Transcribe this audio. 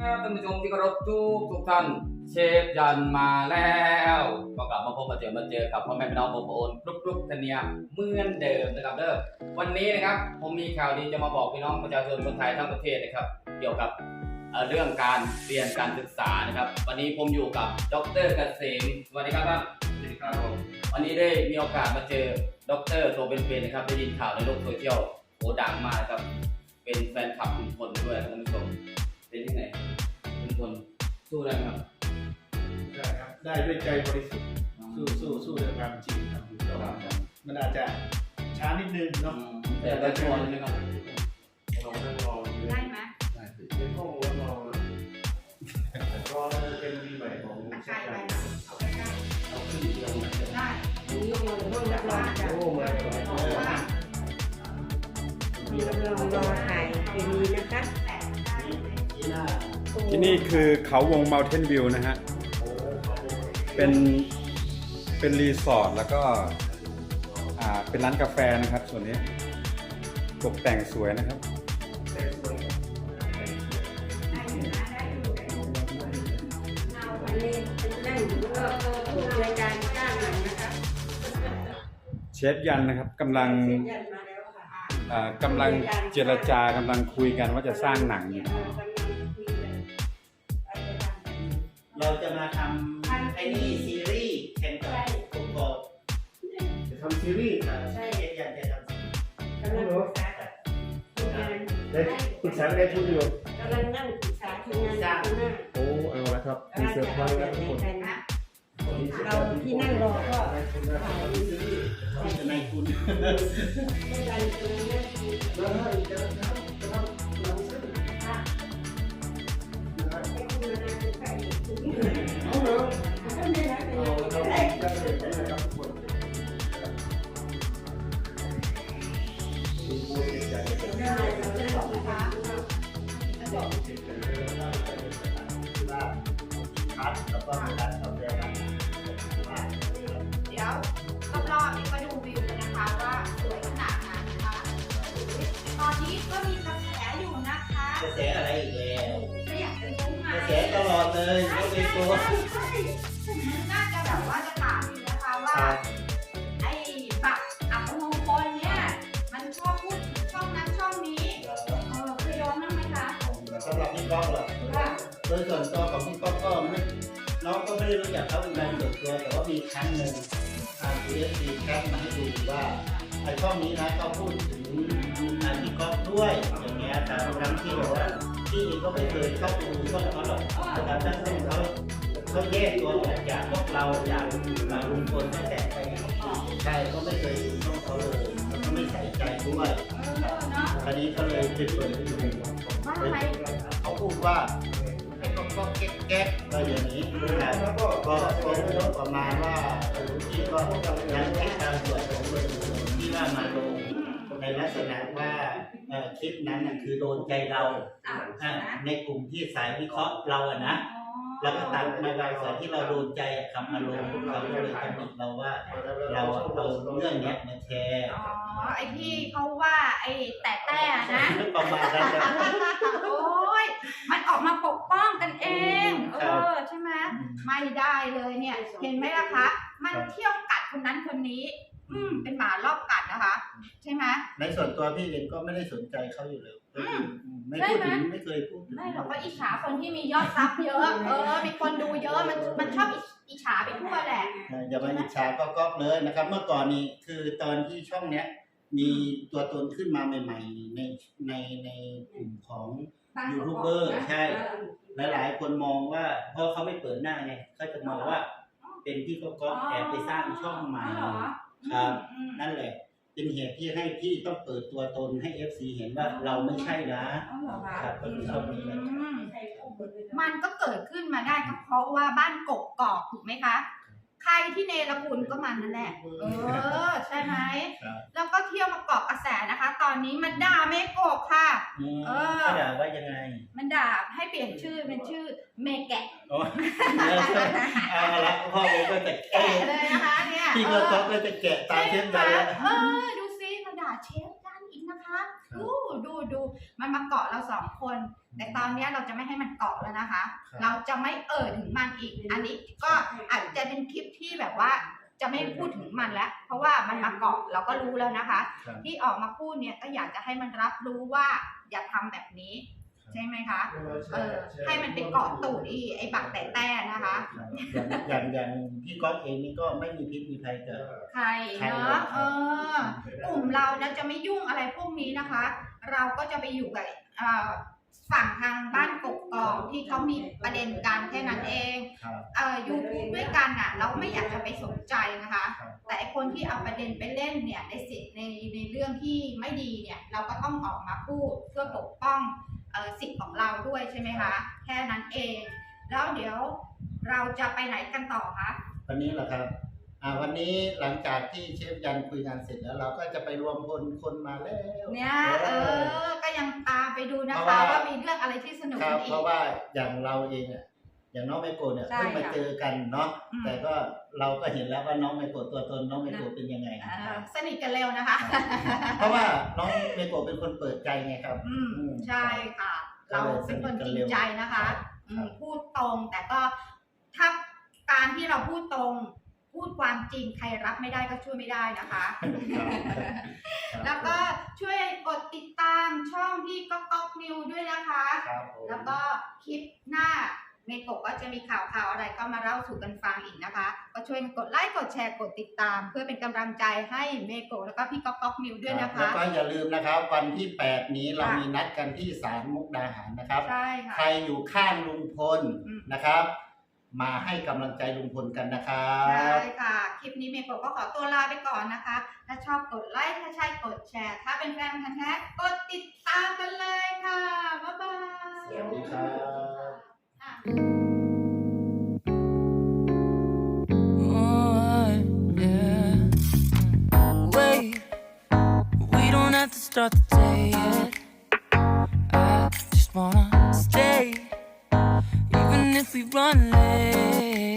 ครับท่านผู้ชมที่เคารพทุกทุกท่าน เชฟยันมาแล้วก็กลับมาพบมาเจอมาเจอกับพ่อแม่พี่น้องผมโอนกรุ๊ปกรุ๊ปทันเนียเหมือนเดิมนะครับเด้อวันนี้นะครับผมมีข่าวดีจะมาบอกพี่น้องประชาชนคนไทยทั้งประเทศนะครับ เกี่ยวกับเอ่อเรื่องการเรียนการศึกษานะครับ วันนี้ผมอยู่กับดรเกษมสวัสดีครับท่านสวัสดีครับผมวันนี้ได้มีโอกาสมาเจอดรตัวเป็นๆนะครับได้ยินข่าวในโลกโซเชียลโหดังมากนะครับเป็นแฟนคลับลุงพลด้วยนะครับท่านผู้ชม เป็นที่ไหนลุงพลสู้ได้ไหมครับได้ครับ ได้ด้วยใจบริสุทธิ์สู้สู้สู้ด้วยความจริงครับแต่ว่ามันอาจจะช้านิดนึงอืเนาะมแต่ได้ชวนนะครับเราต้องรออยู่ได้ไหมได้สิเป็นข้อมูลรอรอเป็นปีใหม่ของตะชาไคร้ติไปเอาไปได้เอาขึ้นอีกแล้วนะได้มียกมือต้องรับรองจากโอ้มาหลายเพคราะนว่ามีรับรองรอถ่ายเคมีนะคะแต่ได้ที่หน้า ที่นี่คือเขาวง Mountain View นะฮะ เป็นเป็นรีสอร์ทแล้วก็อ่าเป็นร้านกาแฟนะครับ ส่วนนี้ตกแต่งสวยนะครับ เชฟยันนะครับกำลังอ่ากำลังเจรจากำลังคุยกันว่าจะสร้างหนังอยู่นะกำลั เราจะมาทำไอ้นี่ซีรีส์แข่งกับผมบอกจะทำซีรีส์นะใช่อยากจะทำซีรีส์กำลังปรึกษากับทีมงานได้ปรึกษาได้ทุกอยู่กำลังนั่งปรึกษาทีมงานอยู่ข้างหน้าโอ้เอาละครับมีเซอร์ไพรส์แล้วทุกคนเราที่นั่งรอก็ถ่ายที่จะในคุณไม่ได้กำลังนั่งคุยแล้วถ้าจะ เอาเหรอไม่ได้เอาเราไม่จะได้เห็นนะครับทุกคนมีโปรเจกต์ใหญ่ไม่ได้เราได้บอกนะคะบอกเสร็จเลยว่าไปเป็นสถานที่ว่าคัดแล้วก็มีการทำแบบนั้นว่าเดี๋ยวรอบๆนี้มาดูวิวกันนะคะว่าสวยขนาดไหนนะคะ ตอนนี้ก็มีกระแสอยู่นะคะ กระแสอะไรอีกแล้วก็อย รู้ไงกระแสตลอดเลยไม่เป็นตัวน่าจะแบบว่าจะถามอยู่นะคะว่าไอ้บัตรอัปมงคลเนี่ยมันชอบพูดช่องนั้นช่องนี้เออเคยโดนบ้างไหมคะสำหรับพี่ก้องเหรอโดยส่วนตัวของพี่ก้องก็ไม่น้องก็ไม่ได้รู้จักเขาเป็นการส่วนตัวแต่ว่ามีครั้งหนึ่งทางเอสซีแคปมาให้ดูว่าไอ้ช่องนี้นะเขาพูดถึงอ่าพี่ก้องด้วยอย่างเงี้ยแต่ทั้งที่บอกว่า พี่เองก็ไม่เคยเข้าไปดูช่องเขาหรอกแต่ทั้งที่เขาเขาแยกตัวออกจากพวกเราจากจากลุงพลตั้งแต่ไปใช่ก็ไม่เคยดูช่องเขาเลยแล้วก็ไม่ใส่ใจด้วยคราวนี้ก็เลยไปเปิดดูว่อะไรเขาพูดว่าไอ้ก็แก๊กแก๊กก็อย่างนี้นะก็ก็ก็ประมาณว่าที่ก็ยังคิดตามส่วน อ่อคลิปนั้นน่ะคือโดนใจเราอะอะนะในกลุ่มที่สายวิเคราะห์เราอะนะแล้วก็ตัดมาบางส่วนที่เราโดนใจอะกับอารมณ์เขาก็เลยตำหนิเราว่า เราอะเอาเรื่องเนี้ยมาแชร์ อ๋อไอ้ที่เขาว่าไอ้แต่แต่นะ ประมาณนั้นนะ โอ้ยมันออกมาปกป้องกันเอง เออใช่ไหมไม่ได้เลยเนี่ย เห็นไหมล่ะคะ มันเที่ยวกัดคนนั้นคนนี้ อืมเป็นหมารอบกัดนะคะ ใช่ไหม ในส่วนตัวพี่เองก็ไม่ได้สนใจเขาอยู่แล้วก็คืออืมไม่พูดถึงไม่เคยพูดถึงไม่หรอกว่าอิจฉาคนที่มียอดซับเยอะ เออ มีคนดูเยอะ มัน มันชอบอิจฉาไปทั่วแหละอ่าอย่ามาอิจฉาก็ก๊อกเลยนะครับ เมื่อก่อนนี้คือตอนที่ช่องเนี้ย มีตัวตนขึ้นมาใหม่ๆ ในในในกลุ่มของ ยูทูบเบอร์ใช่ หลายๆ คนมองว่าเพราะเขาไม่เปิดหน้าไงเขาจะมองว่า เป็นพี่ก็ก๊อกแอบไปสร้างช่องใหม่ อ๋อเหรอ ครับอืมนั่นแหละ เป็นเหตุที่ให้พี่ต้องเปิดตัวตนให้ FC เห็นว่าเราไม่ใช่นะอ๋อเหรอคะครับก็คือช่องนี้แหละอืมมันก็เกิดขึ้นมาได้ก็เพราะว่าบ้านกกกอกถูกไหมคะ ใครที่เนรคุณก็มันนั่นแหละ เออ ใช่ไหม ครับ แล้วก็เที่ยวมาเกาะกระแสนะคะ ตอนนี้มันด่าเมโกะค่ะ อืมเออ เขาด่าว่ายังไงมันด่าให้เปลี่ยนชื่อเป็นชื่อเมแกะอ๋อเอาละพ่อเองก็จะแกะแกะเลยนะคะเนี่ย พี่เอก็อก๊อกก็จะแกะตามเช่นกันแล้ว เออดูซิมาด่าเชฟกันอีกนะคะดูดูดูมันมาเกาะเราสองคน แต่ตอนเนี้ยเราจะไม่ให้มันเกาะแล้วนะคะ ครับ เราจะไม่เอ่ยถึงมันอีก อันนี้ก็อาจจะเป็นคลิปที่แบบว่า จะไม่พูดถึงมันแล้ว เพราะว่ามันมาเกาะเราก็รู้แล้วนะคะ ครับ ที่ออกมาพูดเนี่ยก็อยากจะให้มันรับรู้ว่าอย่าทำแบบนี้ ใช่ไหมคะเออให้มันไปเกาะตูดอีไอ้บักแต่แต่นะคะครับอย่างอย่างอย่างพี่ก๊อฟเองนี่ก็ไม่มีพิษมีภัยเกิดใครเนาะเออกลุ่มเราเนี่ยจะไม่ยุ่งอะไรพวกนี้นะคะ เราก็จะไปอยู่กับเอ่อฝั่งทางบ้านกกกอกที่เขามีประเด็นกันแค่นั้นเองครับเอ่อยูทูบด้วยกันอะ เราไม่อยากจะไปสนใจนะคะครับแต่ไอ้คนที่เอาประเด็นไปเล่นเนี่ยในสิทธิ์ในในเรื่องที่ไม่ดีเนี่ย เราก็ต้องออกมาพูดเพื่อปกป้องเอ่อ สิทธิ์ของเราด้วยใช่ไหมคะแค่นั้นเอง แล้วเดี๋ยวเราจะไปไหนกันต่อคะวันนี้เหรอครับอ่าวันนี้หลังจากที่เชฟยันคุยงานเสร็จแล้วเราก็จะไปรวมพลคนมาแล้วเนี่ยเออ ก็ยังตามไปดูนะเพคะราะว่าว่ามีเรื่องอะไรที่สนุกครับอีเพกราะว่าอย่างเราเองอะ อย่างน้องไมโกะเนี่ยใช่เพิ่งมาค่ะเจอกันเนาะอืม แต่ก็เราก็เห็นแล้วว่าน้องไมโกะตัวตนน้องไมโกะเป็นยังไงอ่าครับสนิทกันเร็วนะคะ เพราะว่าน้องไมโกะเป็นคนเปิดใจไงครับ อืมอืมใช่ค่ะ เราเป็นคนจริงใจนะคะอืมพูดตรงแต่ก็ถ้าการที่เราพูดตรง พูดความจริงใครรับไม่ได้ก็ช่วยไม่ได้นะคะแล้วก็ช่วยกดติดตามช่องพี่ก๊อกก๊อกนิวด้วยนะคะ ครับผมแล้วก็คลิปหน้า ในกบก็จะมีข่าวข่าวอะไรก็มาเล่าสู่กันฟังอีกนะคะ ก็ช่วยกดไลค์กดแชร์กดติดตาม เพื่อเป็นกำลังใจให้เมโกะแล้วก็พี่ก๊อกก๊อกนิวด้วยนะแล้วคะก็อย่าลืมนะครับ วันที่ 8 นี้เราค่ะมีนัดกันที่ศาลมุกดาหารนะครับใช่ค่ะใครอยู่ข้างลุงพลอืมนะครับ มาให้กำลังใจลุงพลกันนะครัใช่บค่ะ คลิปนี้เมโกะก็ขอตัวลาไปก่อนนะคะ ถ้าชอบกดไลค์ถ้าใช่กดแชร์ ถ้าเป็นแฟนพันธ์แท้กดติดตามกันเลยค่ะบ๊ายบายสวัสดีครับ start the day yet. I just wanna stay, even if we run late.